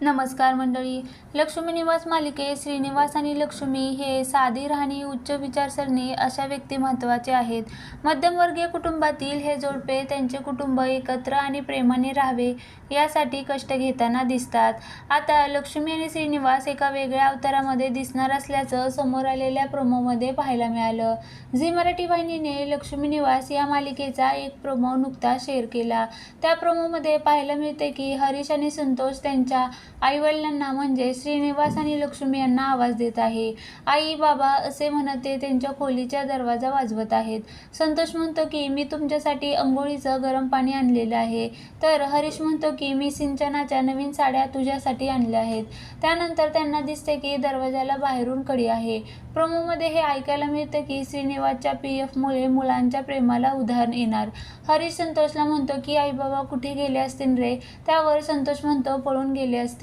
नमस्कार मंडळी. लक्ष्मी निवास मालिकेत श्रीनिवास आणि लक्ष्मी हे साधी राहणी उच्च विचारसरणी अशा व्यक्ती महत्त्वाचे आहेत. मध्यमवर्गीय कुटुंबातील हे जोडपे त्यांचे कुटुंब एकत्र आणि प्रेमाने राहावे यासाठी कष्ट घेताना दिसतात. आता लक्ष्मी आणि श्रीनिवास एका वेगळ्या अवतारामध्ये दिसणार असल्याचं समोर आलेल्या प्रोमोमध्ये पाहायला मिळालं. झी मराठी वाहिनीने लक्ष्मी निवास या मालिकेचा एक प्रोमो नुकताच शेअर केला. त्या प्रोमोमध्ये पाहायला मिळते की हरीश आणि संतोष त्यांच्या आईवडिलांना म्हणजे श्रीनिवास आणि लक्ष्मी यांना आवाज देत आहे. आई बाबा असे म्हणत ते त्यांच्या खोलीच्या दरवाजा वाजवत आहेत. संतोष म्हणतो की मी तुमच्यासाठी अंघोळीचं गरम पाणी आणलेलं आहे. तर हरीश म्हणतो की मी सिंचनाच्या नवीन साड्या तुझ्यासाठी आणल्या आहेत. त्यानंतर त्यांना दिसते की दरवाजाला बाहेरून कडी आहे. प्रोमोमध्ये हे ऐकायला मिळतं की श्रीनिवासच्या पी एफमुळे मुलांच्या प्रेमाला उदाहरण येणार. हरीश संतोषला म्हणतो की आई बाबा कुठे गेले असतील रे? त्यावर संतोष म्हणतो पळून गेले असतील.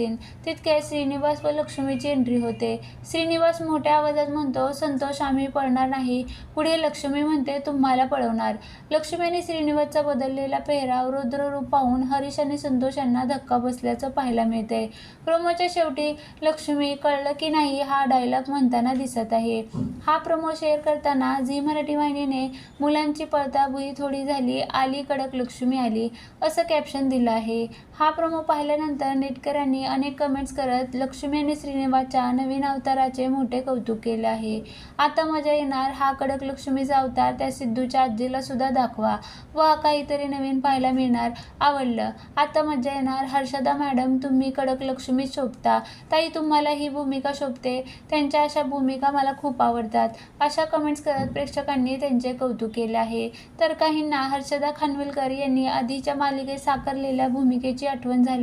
तितके श्रीनिवास व लक्ष्मीची एंट्री होते. श्रीनिवास मोठ्या आवाजात म्हणतो संतोष आम्ही पळणार नाही. पुढे लक्ष्मी म्हणते तुम्हाला पळवणार. लक्ष्मीने श्रीनिवासचा बदललेला पेहराव रुद्र रूप पाहून हरीश आणि संतोष यांना धक्का बसल्याचं पाहायला मिळते. प्रोमोच्या शेवटी लक्ष्मी कळलं की नाही? हा डायलॉग म्हणताना दिसत आहे. हा प्रोमो शेअर करताना झी मराठी वाहिनीने मुलांची पळताबुई थोडी झाली आली कडक लक्ष्मी आली असं कॅप्शन दिलं आहे. हा प्रोमो पाहिल्यानंतर नेटकरांनी अनेक कमेंट्स करत लक्ष्मी आणि श्रीनिवासच्या नवीन अवताराचे मोठे कौतुक केले आहे. आता मजा येणार हा कडक लक्ष्मीचा अवतार त्या सिद्धूच्या आजीला सुद्धा दाखवा व काहीतरी नवीन पाहायला मिळणार. आवडलं. आता मजा येणार. हर्षदा मॅडम तुम्ही कडक लक्ष्मी शोभता. ताई तुम्हाला ही भूमिका शोभते. त्यांच्या अशा भूमिका मला खूप आवडतात. अशा कमेंट्स करत प्रेक्षकांनी त्यांचे कौतुक केले आहे. तर काहींना हर्षदा खानविलकर यांनी आधीच्या मालिकेत साकारलेल्या भूमिकेची आठवण झाल्या